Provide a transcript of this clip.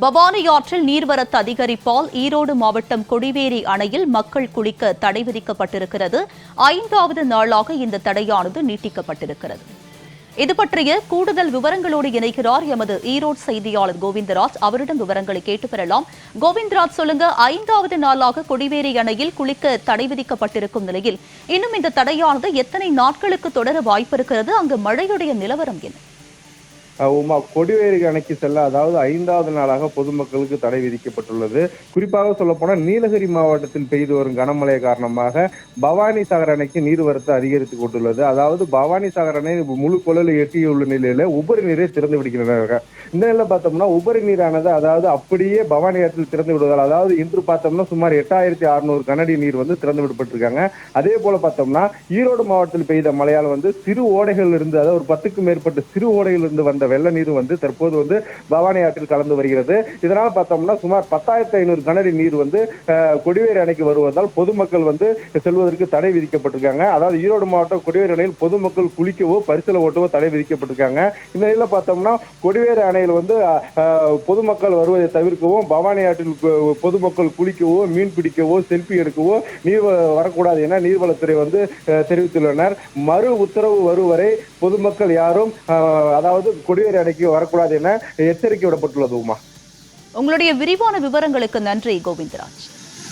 பவானி ஆற்றில் நீர்வரத்து அதிகரிப்பால் ஈரோடு மாவட்டம் கொடிவேரி அணையில் மக்கள் குளிக்க தடை விதிக்கப்பட்டிருக்கிறது. ஐந்தாவது நாளாக இந்த தடையானது நீட்டிக்கப்பட்டிருக்கிறது. இது பற்றிய கூடுதல் விவரங்களோடு இணைகிறார் எமது ஈரோடு செய்தியாளர் கோவிந்தராஜ். அவரிடம் விவரங்களை கேட்டு பெறலாம். கோவிந்தராஜ் சொல்லுங்க. ஐந்தாவது நாளாக கொடிவேரி அணையில் குளிக்க தடை விதிக்கப்பட்டிருக்கும் நிலையில் இன்னும் இந்த தடையானது எத்தனை நாட்களுக்கு தொடர வாய்ப்பிருக்கிறது அங்கு மழையுடைய நிலவரம் என்ன? உமா கொடிவேரி அணைக்கு செல்ல அதாவது ஐந்தாவது நாளாக பொதுமக்களுக்கு தடை விதிக்கப்பட்டுள்ளது. குறிப்பாக சொல்லப்போனால் நீலகிரி மாவட்டத்தில் பெய்து வரும் கனமழை காரணமாக பவானி சாகர் அணைக்கு நீர்வரத்து அதிகரித்து கொண்டுள்ளது. அதாவது பவானி சாகர் அணை முழு கொள்ளலை எட்டியுள்ள நிலையில உபரி நீரை திறந்து விடுகின்றனர் இந்த நிலையில் பார்த்தோம்னா உபரி நீரானது அதாவது அப்படியே பவானி ஆற்றில் திறந்து விடுவதால் அதாவது இன்று பார்த்தோம்னா சுமார் எட்டாயிரத்தி அறுநூறு கனடி நீர் வந்து திறந்து விடப்பட்டிருக்காங்க. அதே போல பார்த்தோம்னா ஈரோடு மாவட்டத்தில் பெய்த மழையால் வந்து சிறு ஓடைகள் இருந்து அதாவது ஒரு பத்துக்கும் மேற்பட்ட சிறு ஓடைகள் இருந்து வந்த வெள்ள நீர் வந்து தற்போது வந்து பவானி ஆற்றில் கலந்து வருகிறது. இதனால் பார்த்தோம்னா சுமார் பத்தாயிரத்தி ஐநூறு கனடி நீர் வந்து கொடிவேரி அணைக்கு வருவதால் பொதுமக்கள் வந்து செல்வதற்கு தடை விதிக்கப்பட்டிருக்காங்க. அதாவது ஈரோடு மாவட்டம் கொடிவேரி அணையில் பொதுமக்கள் குளிக்கவோ பரிசல ஓட்டவோ தடை விதிக்கப்பட்டிருக்காங்க. இந்த நிலையில் பார்த்தோம்னா கொடிவேரி அணையில் வந்து பொதுமக்கள் வருவதை தவிர்க்கவும் பவானி ஆற்றில் பொதுமக்கள் குளிக்கவோ மீன் பிடிக்கவோ செல்ஃபி எடுக்கவோ நீர் வரக்கூடாது என நீர்வளத்துறை வந்து தெரிவித்துள்ளனர். மறு உத்தரவு வரும் வரை பொதுமக்கள் யாரும் அதாவது கொடிவேரி அணைக்கு வரக்கூடாது என எச்சரிக்கை விடப்பட்டுள்ளது உமா உங்களுடைய விரிவான விவரங்களுக்கு நன்றி கோவிந்தராஜ்.